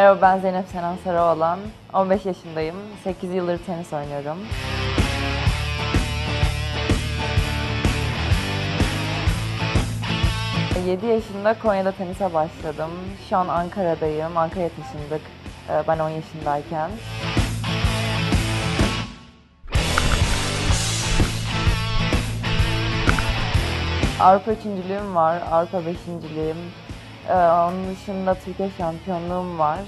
Merhaba ben Zeynep Senan Sarıoğlan. 15 yaşındayım. 8 yıldır tenis oynuyorum. Yedi yaşında Konya'da tenise başladım. Şu an Ankara'dayım. Ankara'ya taşındık e, ben 10 yaşındayken. Avrupa üçüncülüğüm var, Avrupa beşinciliğim. Ee, onun dışında Türkiye şampiyonluğum var.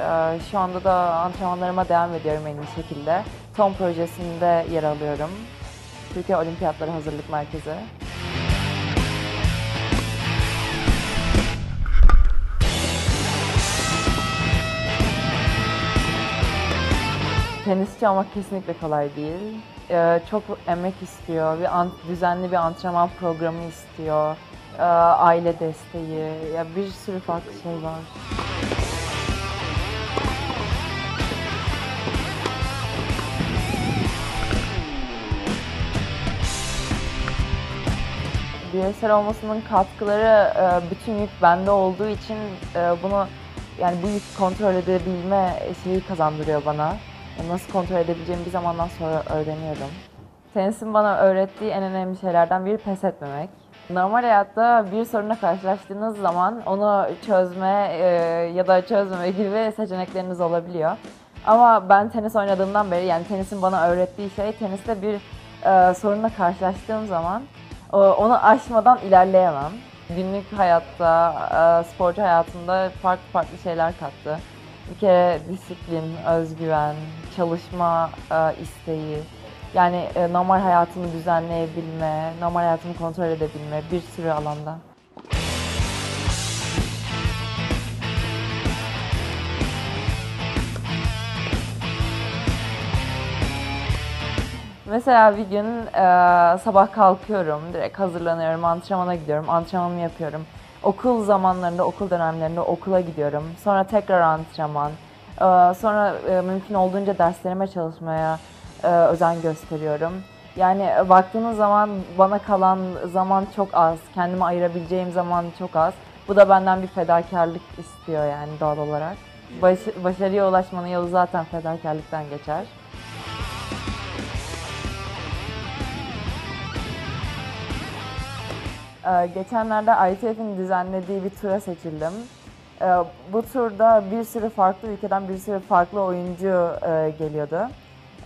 Ee, şu anda da antrenmanlarıma devam ediyorum en iyi şekilde. TOM projesinde yer alıyorum. Türkiye Olimpiyatları Hazırlık Merkezi. Tenisçi olmak kesinlikle kolay değil. Ee, çok emek istiyor, bir an- düzenli bir antrenman programı istiyor, aile desteği, ya bir sürü farklı şey var. Bireysel olmasının katkıları e, bütün yük bende olduğu için e, bunu yani bu yük kontrol edebilme şeyi kazandırıyor bana. Nasıl kontrol edebileceğimi bir zamandan sonra öğreniyorum. Tenisin bana öğrettiği en önemli şeylerden biri pes etmemek. Normal hayatta bir sorunla karşılaştığınız zaman onu çözme e, ya da çözmeme gibi seçenekleriniz olabiliyor. Ama ben tenis oynadığımdan beri yani tenisin bana öğrettiği şey teniste bir e, sorunla karşılaştığım zaman o- onu aşmadan ilerleyemem. Günlük hayatta, e, sporcu hayatımda farklı farklı şeyler kattı. Bir kere disiplin, özgüven, çalışma e, isteği, yani e, normal hayatımı düzenleyebilme, normal hayatımı kontrol edebilme bir sürü alanda. Mesela bir gün e, sabah kalkıyorum, direkt hazırlanıyorum, antrenmana gidiyorum, antrenmanımı yapıyorum. Okul zamanlarında, okul dönemlerinde okula gidiyorum. Sonra tekrar antrenman. E, sonra e, mümkün olduğunca derslerime çalışmaya özen gösteriyorum. Yani e, baktığınız zaman bana kalan zaman çok az, kendime ayırabileceğim zaman çok az. Bu da benden bir fedakarlık istiyor yani doğal olarak. Baş, başarıya ulaşmanın yolu zaten fedakarlıktan geçer. Ee, geçenlerde ITF'in düzenlediği bir tura seçildim. Ee, bu turda bir sürü farklı ülkeden bir sürü farklı oyuncu e, geliyordu.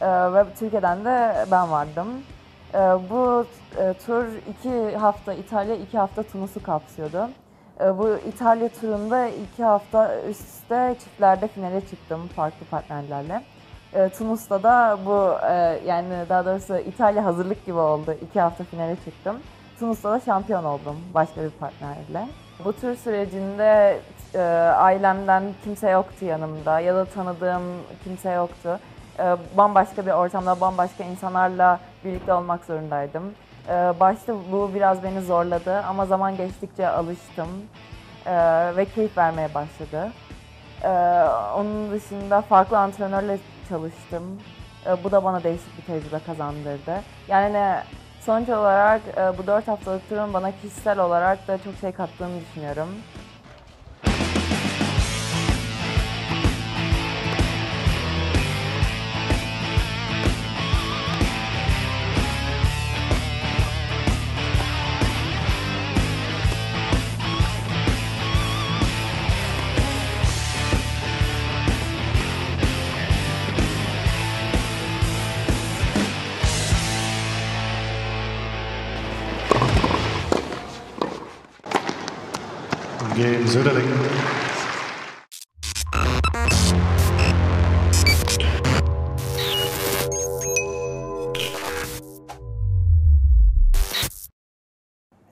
Ee, ve Türkiye'den de ben vardım. Ee, bu e, tur iki hafta İtalya, iki hafta Tunus'u kapsıyordu. Ee, bu İtalya turunda iki hafta üst üste çiftlerde finale çıktım farklı partnerlerle. Tunus'ta da bu e, yani daha doğrusu İtalya hazırlık gibi oldu. İki hafta finale çıktım. Tunus'ta da şampiyon oldum başka bir partnerle. Bu tür sürecinde e, ailemden kimse yoktu yanımda ya da tanıdığım kimse yoktu. E, bambaşka bir ortamda, bambaşka insanlarla birlikte olmak zorundaydım. E, başta bu biraz beni zorladı ama zaman geçtikçe alıştım e, ve keyif vermeye başladı. Onun dışında farklı antrenörle çalıştım. Bu da bana değişik bir tecrübe kazandırdı. Yani sonuç olarak e, bu 4 haftalık turun bana kişisel olarak da çok şey kattığını düşünüyorum. Söderling.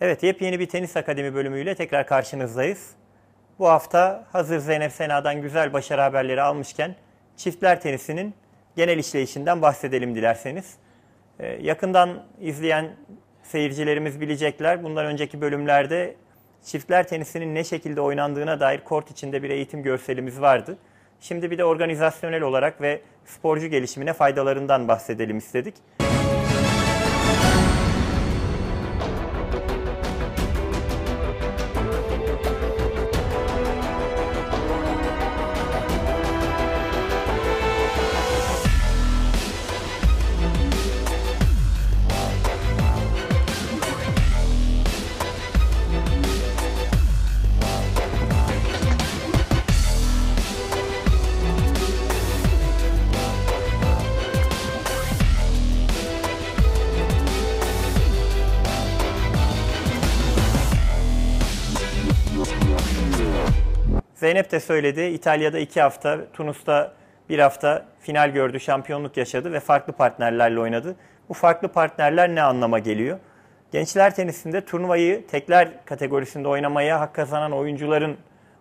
Evet, yepyeni bir Tenis Akademi bölümüyle tekrar karşınızdayız. Bu hafta hazır Zeynep Sena'dan güzel başarı haberleri almışken çiftler tenisinin genel işleyişinden bahsedelim dilerseniz. Ee, yakından izleyen seyircilerimiz bilecekler. Bundan önceki bölümlerde çiftler tenisinin ne şekilde oynandığına dair kort içinde bir eğitim görselimiz vardı. Şimdi bir de organizasyonel olarak ve sporcu gelişimine faydalarından bahsedelim istedik. Zeynep de söyledi. İtalya'da iki hafta, Tunus'ta bir hafta final gördü, şampiyonluk yaşadı ve farklı partnerlerle oynadı. Bu farklı partnerler ne anlama geliyor? Gençler tenisinde turnuvayı tekler kategorisinde oynamaya hak kazanan oyuncuların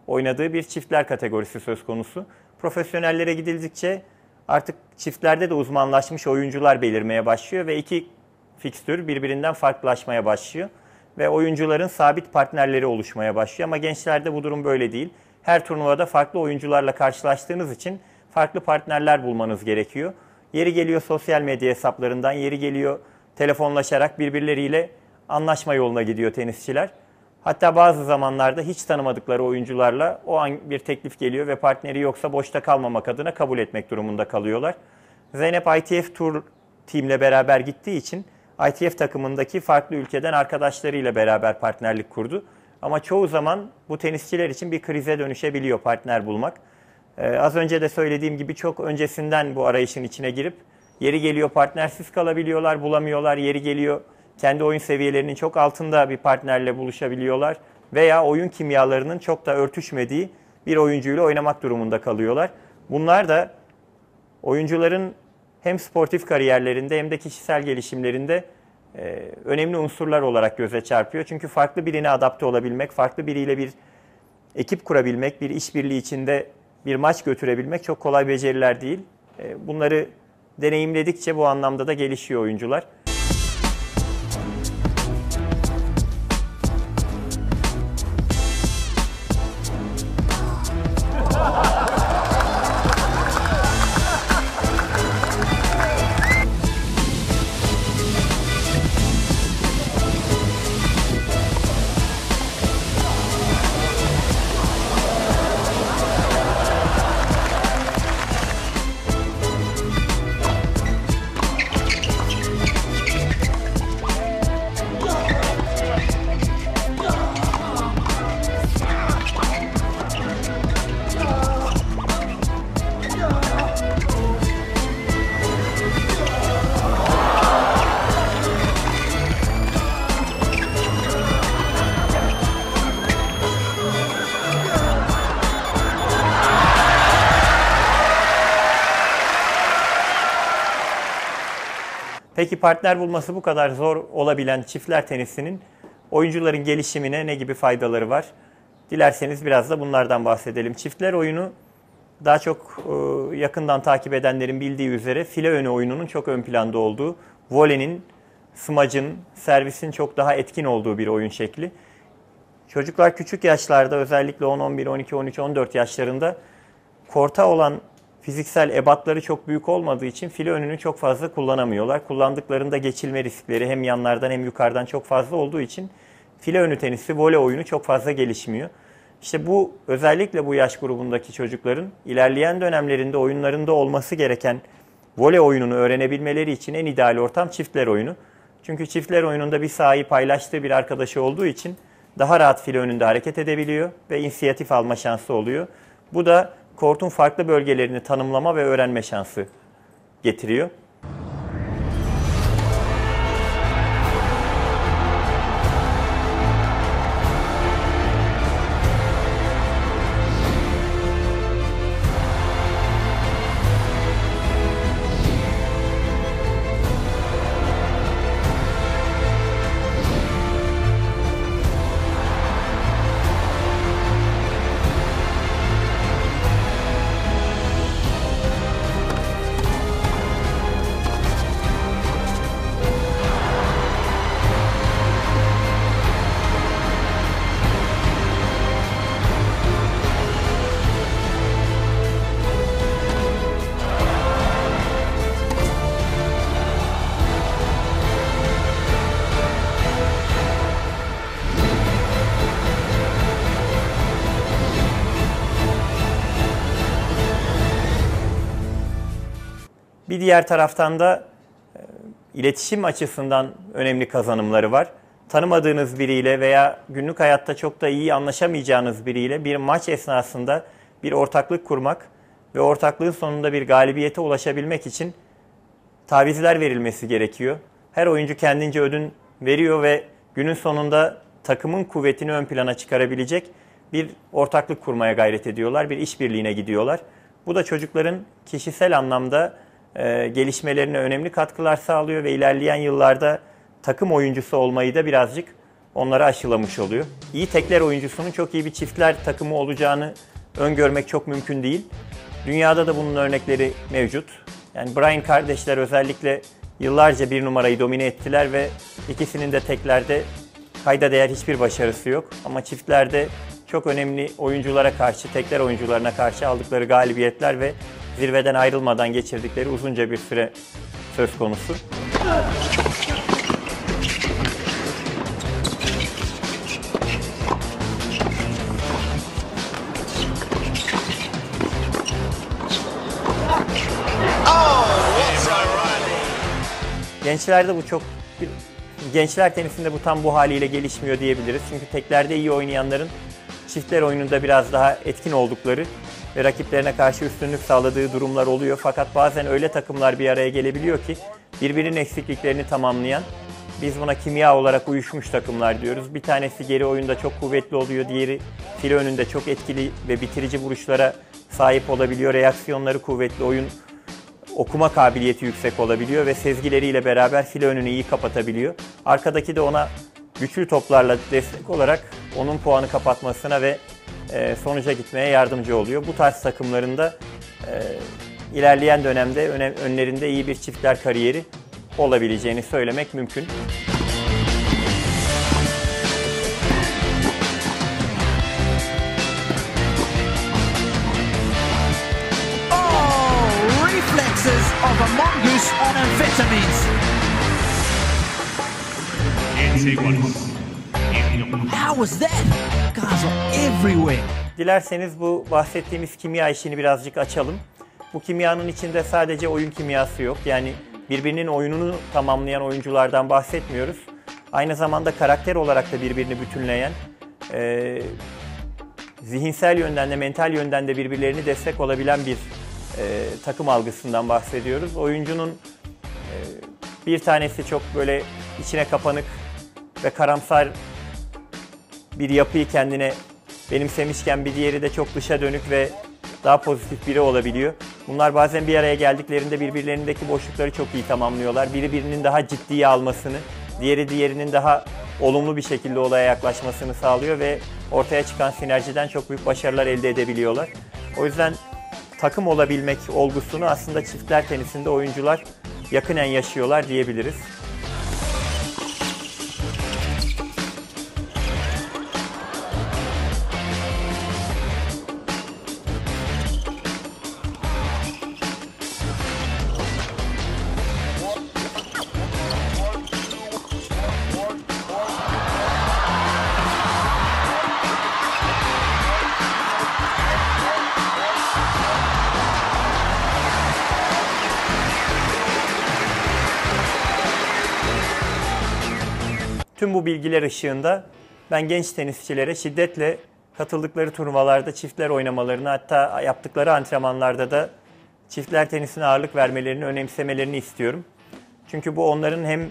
oynadığı bir çiftler kategorisi söz konusu. Profesyonellere gidildikçe artık çiftlerde de uzmanlaşmış oyuncular belirmeye başlıyor ve iki fikstür birbirinden farklılaşmaya başlıyor. Ve oyuncuların sabit partnerleri oluşmaya başlıyor ama gençlerde bu durum böyle değil. Her turnuvada farklı oyuncularla karşılaştığınız için farklı partnerler bulmanız gerekiyor. Yeri geliyor sosyal medya hesaplarından, yeri geliyor telefonlaşarak birbirleriyle anlaşma yoluna gidiyor tenisçiler. Hatta bazı zamanlarda hiç tanımadıkları oyuncularla o an bir teklif geliyor ve partneri yoksa boşta kalmamak adına kabul etmek durumunda kalıyorlar. Zeynep ITF Tour timle beraber gittiği için ITF takımındaki farklı ülkeden arkadaşlarıyla beraber partnerlik kurdu. Ama çoğu zaman bu tenisçiler için bir krize dönüşebiliyor partner bulmak. Ee, az önce de söylediğim gibi çok öncesinden bu arayışın içine girip yeri geliyor partnersiz kalabiliyorlar, bulamıyorlar. Yeri geliyor kendi oyun seviyelerinin çok altında bir partnerle buluşabiliyorlar veya oyun kimyalarının çok da örtüşmediği bir oyuncuyla oynamak durumunda kalıyorlar. Bunlar da oyuncuların hem sportif kariyerlerinde hem de kişisel gelişimlerinde e, önemli unsurlar olarak göze çarpıyor. Çünkü farklı birine adapte olabilmek, farklı biriyle bir ekip kurabilmek, bir işbirliği içinde bir maç götürebilmek çok kolay beceriler değil. E, bunları deneyimledikçe bu anlamda da gelişiyor oyuncular. Peki partner bulması bu kadar zor olabilen çiftler tenisinin oyuncuların gelişimine ne gibi faydaları var? Dilerseniz biraz da bunlardan bahsedelim. Çiftler oyunu daha çok e, yakından takip edenlerin bildiği üzere file önü oyununun çok ön planda olduğu, volenin, smacın, servisin çok daha etkin olduğu bir oyun şekli. Çocuklar küçük yaşlarda özellikle 10, 11, 12, 13, 14 yaşlarında korta olan fiziksel ebatları çok büyük olmadığı için file önünü çok fazla kullanamıyorlar. Kullandıklarında geçilme riskleri hem yanlardan hem yukarıdan çok fazla olduğu için file önü tenisi, voley oyunu çok fazla gelişmiyor. İşte bu özellikle bu yaş grubundaki çocukların ilerleyen dönemlerinde oyunlarında olması gereken voley oyununu öğrenebilmeleri için en ideal ortam çiftler oyunu. Çünkü çiftler oyununda bir sahayı paylaştığı bir arkadaşı olduğu için daha rahat file önünde hareket edebiliyor ve inisiyatif alma şansı oluyor. Bu da kortun farklı bölgelerini tanımlama ve öğrenme şansı getiriyor. Bir diğer taraftan da e, iletişim açısından önemli kazanımları var. Tanımadığınız biriyle veya günlük hayatta çok da iyi anlaşamayacağınız biriyle bir maç esnasında bir ortaklık kurmak ve ortaklığın sonunda bir galibiyete ulaşabilmek için tavizler verilmesi gerekiyor. Her oyuncu kendince ödün veriyor ve günün sonunda takımın kuvvetini ön plana çıkarabilecek bir ortaklık kurmaya gayret ediyorlar, bir işbirliğine gidiyorlar. Bu da çocukların kişisel anlamda e, gelişmelerine önemli katkılar sağlıyor ve ilerleyen yıllarda takım oyuncusu olmayı da birazcık onlara aşılamış oluyor. İyi tekler oyuncusunun çok iyi bir çiftler takımı olacağını öngörmek çok mümkün değil. Dünyada da bunun örnekleri mevcut. Yani Brian kardeşler özellikle yıllarca bir numarayı domine ettiler ve ikisinin de teklerde kayda değer hiçbir başarısı yok. Ama çiftlerde çok önemli oyunculara karşı, tekler oyuncularına karşı aldıkları galibiyetler ve zirveden ayrılmadan geçirdikleri uzunca bir süre söz konusu. Gençlerde bu çok gençler tenisinde bu tam bu haliyle gelişmiyor diyebiliriz. Çünkü teklerde iyi oynayanların çiftler oyununda biraz daha etkin oldukları ve rakiplerine karşı üstünlük sağladığı durumlar oluyor. Fakat bazen öyle takımlar bir araya gelebiliyor ki birbirinin eksikliklerini tamamlayan biz buna kimya olarak uyuşmuş takımlar diyoruz. Bir tanesi geri oyunda çok kuvvetli oluyor, diğeri file önünde çok etkili ve bitirici vuruşlara sahip olabiliyor. Reaksiyonları kuvvetli, oyun okuma kabiliyeti yüksek olabiliyor ve sezgileriyle beraber file önünü iyi kapatabiliyor. Arkadaki de ona güçlü toplarla destek olarak onun puanı kapatmasına ve e, sonuca gitmeye yardımcı oluyor. Bu tarz takımlarında e, ilerleyen dönemde öne, önlerinde iyi bir çiftler kariyeri olabileceğini söylemek mümkün. Oh, reflexes of a mongoose on amphetamines. How was that? Guys are everywhere. Dilerseniz bu bahsettiğimiz kimya işini birazcık açalım. Bu kimyanın içinde sadece oyun kimyası yok. Yani birbirinin oyununu tamamlayan oyunculardan bahsetmiyoruz. Aynı zamanda karakter olarak da birbirini bütünleyen, e, zihinsel yönden de mental yönden de birbirlerini destek olabilen bir e, takım algısından bahsediyoruz. Oyuncunun e, bir tanesi çok böyle içine kapanık ve karamsar bir yapıyı kendine benimsemişken bir diğeri de çok dışa dönük ve daha pozitif biri olabiliyor. Bunlar bazen bir araya geldiklerinde birbirlerindeki boşlukları çok iyi tamamlıyorlar. Biri birinin daha ciddiye almasını, diğeri diğerinin daha olumlu bir şekilde olaya yaklaşmasını sağlıyor ve ortaya çıkan sinerjiden çok büyük başarılar elde edebiliyorlar. O yüzden takım olabilmek olgusunu aslında çiftler tenisinde oyuncular yakınen yaşıyorlar diyebiliriz. Tüm bu bilgiler ışığında ben genç tenisçilere şiddetle katıldıkları turnuvalarda çiftler oynamalarını hatta yaptıkları antrenmanlarda da çiftler tenisine ağırlık vermelerini, önemsemelerini istiyorum. Çünkü bu onların hem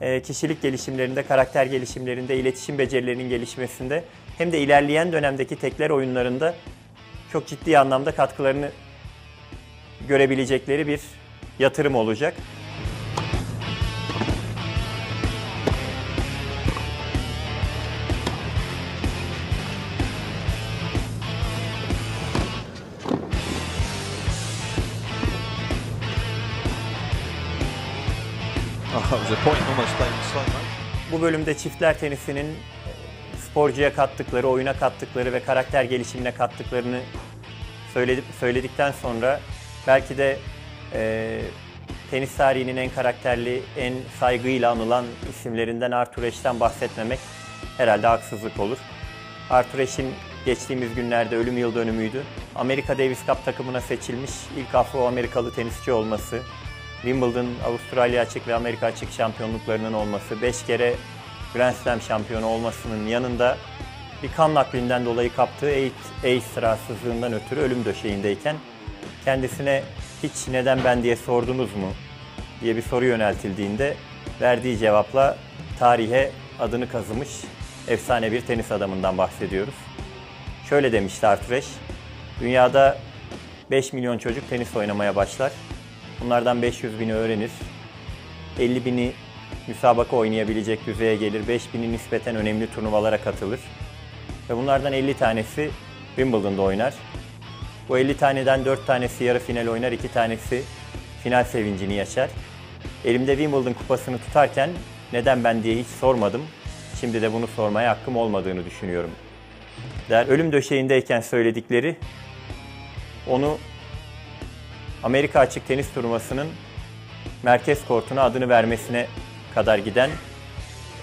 e, kişilik gelişimlerinde, karakter gelişimlerinde, iletişim becerilerinin gelişmesinde hem de ilerleyen dönemdeki tekler oyunlarında çok ciddi anlamda katkılarını görebilecekleri bir yatırım olacak. Bu bölümde çiftler tenisinin sporcuya kattıkları, oyuna kattıkları ve karakter gelişimine kattıklarını söyledik, söyledikten sonra belki de e, tenis tarihinin en karakterli, en saygıyla anılan isimlerinden Arthur Ashe'den bahsetmemek herhalde haksızlık olur. Arthur Ashe'in geçtiğimiz günlerde ölüm yıl dönümüydü. Amerika Davis Cup takımına seçilmiş ilk Afro-Amerikalı tenisçi olması, Wimbledon, Avustralya Açık ve Amerika Açık şampiyonluklarının olması, 5 kere Grand Slam şampiyonu olmasının yanında bir kan naklinden dolayı kaptığı AIDS rahatsızlığından ötürü ölüm döşeğindeyken kendisine hiç neden ben diye sordunuz mu diye bir soru yöneltildiğinde verdiği cevapla tarihe adını kazımış efsane bir tenis adamından bahsediyoruz. Şöyle demişti Arthur Ashe. Dünyada 5 milyon çocuk tenis oynamaya başlar. Bunlardan 500 bini öğrenir. 50 bini müsabaka oynayabilecek düzeye gelir. 5 bini nispeten önemli turnuvalara katılır. Ve bunlardan 50 tanesi Wimbledon'da oynar. Bu 50 taneden 4 tanesi yarı final oynar, 2 tanesi final sevincini yaşar. Elimde Wimbledon kupasını tutarken neden ben diye hiç sormadım. Şimdi de bunu sormaya hakkım olmadığını düşünüyorum. Der ölüm döşeğindeyken söyledikleri onu Amerika açık tenis turnuvasının merkez kortuna adını vermesine kadar giden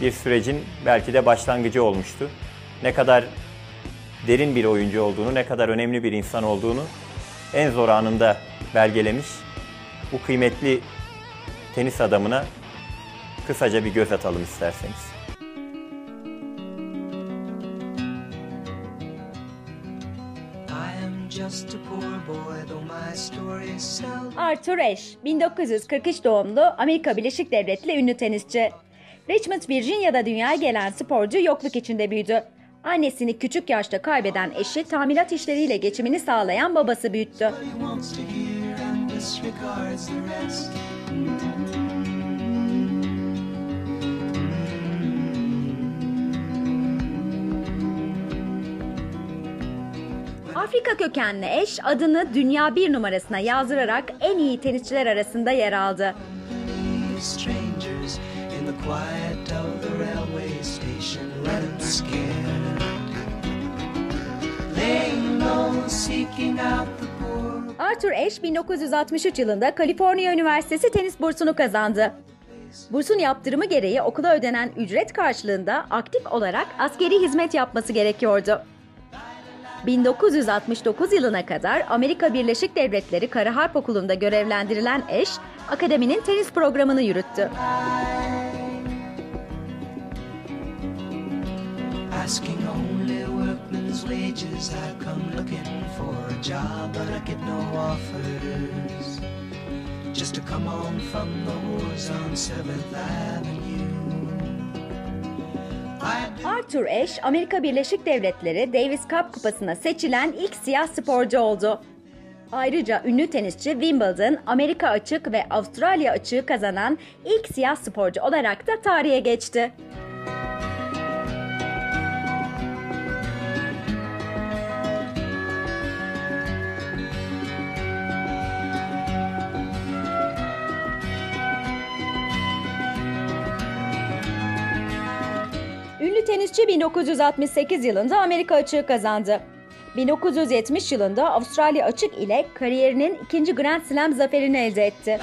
bir sürecin belki de başlangıcı olmuştu. Ne kadar derin bir oyuncu olduğunu, ne kadar önemli bir insan olduğunu en zor anında belgelemiş. Bu kıymetli tenis adamına kısaca bir göz atalım isterseniz. Arthur Ashe, 1943 doğumlu Amerika Birleşik Devletleri ünlü tenisçi. Richmond, Virginia'da dünyaya gelen sporcu yokluk içinde büyüdü. Annesini küçük yaşta kaybeden eşi tamirat işleriyle geçimini sağlayan babası büyüttü. Afrika kökenli eş adını dünya bir numarasına yazdırarak en iyi tenisçiler arasında yer aldı. Arthur Ashe 1963 yılında Kaliforniya Üniversitesi tenis bursunu kazandı. Bursun yaptırımı gereği okula ödenen ücret karşılığında aktif olarak askeri hizmet yapması gerekiyordu. 1969 yılına kadar Amerika Birleşik Devletleri Kara Harp Okulu'nda görevlendirilen eş, akademinin tenis programını yürüttü. Just to come on from the wars on 7th Avenue. Arthur Ashe, Amerika Birleşik Devletleri Davis Cup kupasına seçilen ilk siyah sporcu oldu. Ayrıca ünlü tenisçi Wimbledon, Amerika açık ve Avustralya açığı kazanan ilk siyah sporcu olarak da tarihe geçti. Tenisçi 1968 yılında Amerika açığı kazandı. 1970 yılında Avustralya açık ile kariyerinin ikinci Grand Slam zaferini elde etti.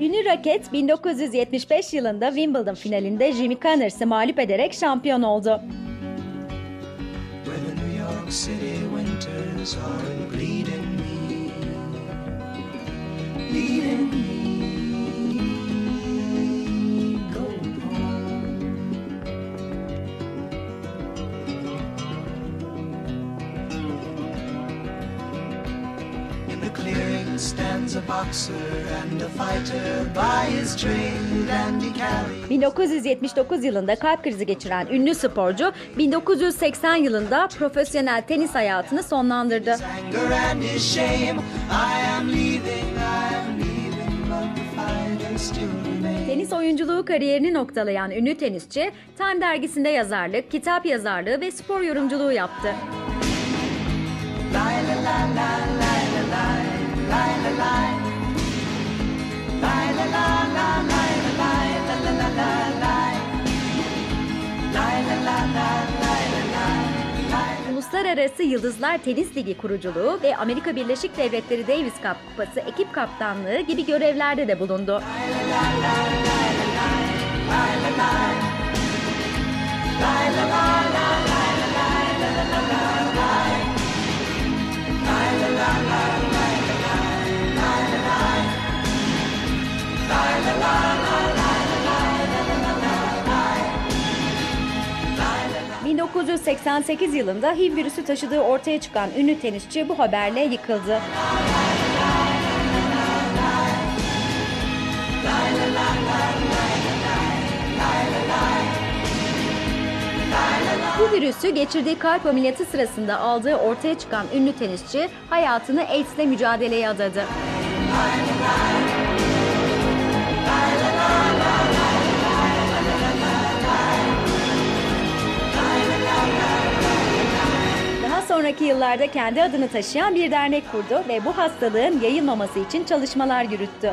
Ünlü raket 1975 yılında Wimbledon finalinde Jimmy Connors'ı mağlup ederek şampiyon oldu. bleeding me, leading me, clearing stands a boxer and a fighter by his trade, and he carries. 1979 yılında kalp krizi geçiren ünlü sporcu 1980 yılında profesyonel tenis hayatını sonlandırdı. anger and his shame. I am leaving, I am leaving, but the fighter still remains. Tenis oyunculuğu kariyerini noktalayan ünlü tenisçi, Time dergisinde yazarlık, kitap yazarlığı ve spor yorumculuğu yaptı. Uluslararası Yıldızlar Tenis Ligi kuruculuğu ve Amerika Birleşik Devletleri Davis Cup Kupası ekip kaptanlığı gibi görevlerde de bulundu. 1988 yılında HIV virüsü taşıdığı ortaya çıkan ünlü tenisçi bu haberle yıkıldı. Bu virüsü geçirdiği kalp ameliyatı sırasında aldığı ortaya çıkan ünlü tenisçi hayatını AIDS'le mücadeleye adadı. Lay lay. Sonraki yıllarda kendi adını taşıyan bir dernek kurdu ve bu hastalığın yayılmaması için çalışmalar yürüttü.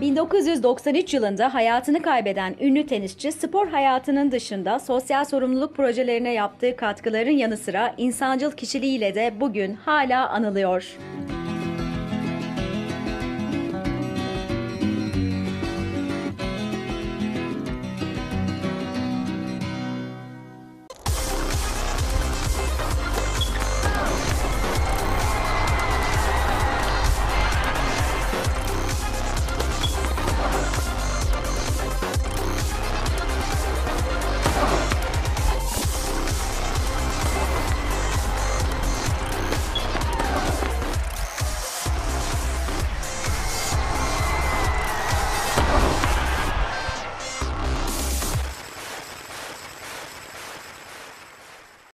...1993 yılında hayatını kaybeden ünlü tenisçi spor hayatının dışında sosyal sorumluluk projelerine yaptığı katkıların yanı sıra insancıl kişiliğiyle de bugün hala anılıyor.